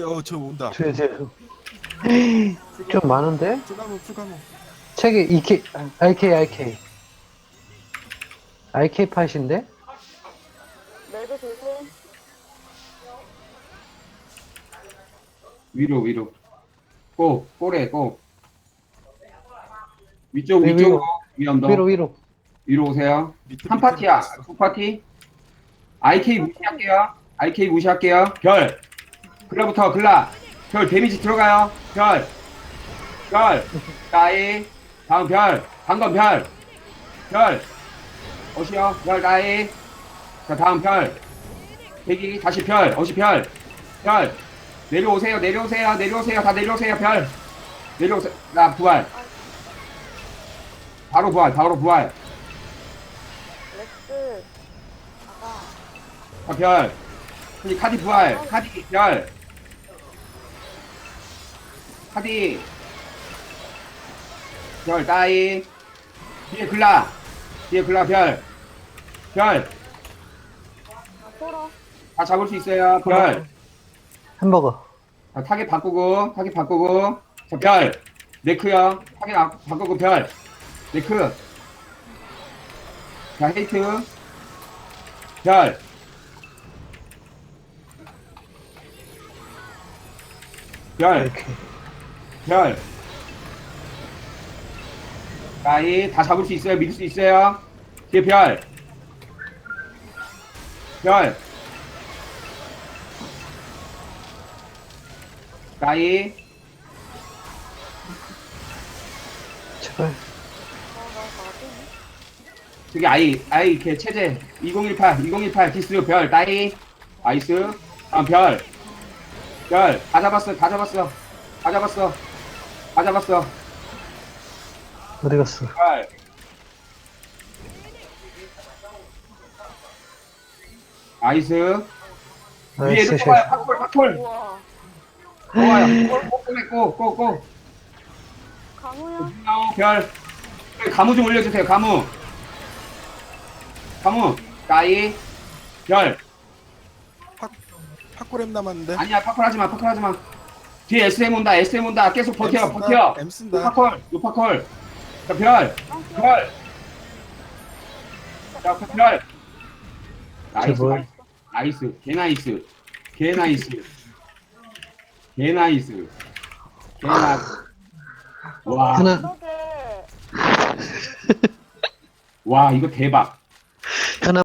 어저 온다. 뒤에 좀 많은데? 풀가모 풀가모. 책이 EK, RK, RK. RK 팟인데? 매도 조심. 위로 위로 고 꼬래 고 위쪽 네, 위로. 위험도 위로, 위로. 위로 오세요 밑에 한 밑에 파티야 있어. 두 파티 IK 무시할게요 IK 무시할게요 별 글라부터 글라. 별 데미지 들어가요. 별별. 따이. 다음 별. 방금 별 별. 어시요. 별 따이. 자 다음 별. 대기 다시 별. 어시 별 별. 내려오세요 내려오세요 내려오세요. 다 내려오세요 별. 내려오세요. 나 부활. 바로 부활 바로 부활. 렉스. 아, 별. 여기 카디 부활. 카디 별. 카디. 별 따이. 뒤에 글라. 뒤에 글라 별. 별. 아, 풀어. 다 잡을 수 있어요. 별. 햄버거. 자, 타겟 바꾸고, 타겟 바꾸고. 자, 별. 네크요. 타겟 아- 바꾸고 별. 네크. 자, 헤이트. 별. 별. 이렇게. 별. 나이 다 잡을 수 있어요. 믿을 수 있어요. 뒤에 별. 별. 나이 제발. 저기 아이 아이 걔 체제 2018 2018 디스 별 나이 아이스 다음 별별다 잡았어 다 잡았어 다 잡았어 다 잡았어. 어디 갔어? 별 아이스. 위에 나이스 샷. 누가요. 팍골 팍골 우와. 좋아요. 꼬꼬꼬꼬꼬 강우야. 별 여기 가무 좀 올려주세요 가무. 가무. 나이 별. 팝골엠 남았는데. 아니야 파콜 하지마 파콜 하지 마 뒤에 SM 온다 SM 온다 계속 버텨 버텨 M 쓴다. 요파콜 요파콜 자 별 별. 자, 그 별. 나이스, 제발. 나이스, 개 나이스, 개 나이스, 개 나이스, 개 나이스. 와, 하나. 와, 이거 대박. 하나